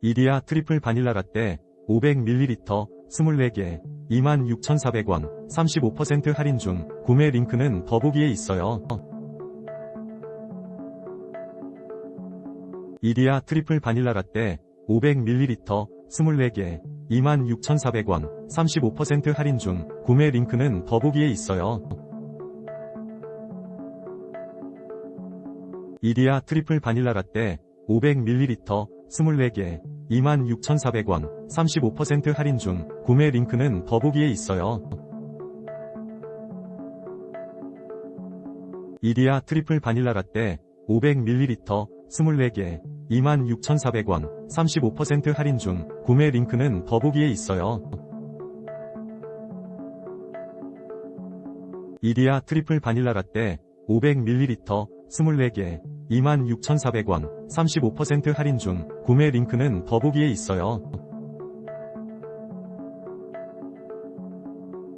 이디야 트리플 바닐라 라떼 500ml 24개 26,400원 35% 할인 중 구매 링크는 더보기에 있어요. 이디야 트리플 바닐라 라떼 500ml 24개 26,400원 35% 할인 중 구매 링크는 더보기에 있어요. 이디야 트리플 바닐라 라떼 500ml 24개 26,400원 35% 할인 중 구매 링크는 더보기에 있어요. 이디야 트리플 바닐라 라떼 500ml 24개 26,400원 35% 할인 중 구매 링크는 더보기에 있어요. 이디야 트리플 바닐라 라떼 500ml 24개 26,400원 35% 할인 중 구매 링크는 더보기에 있어요.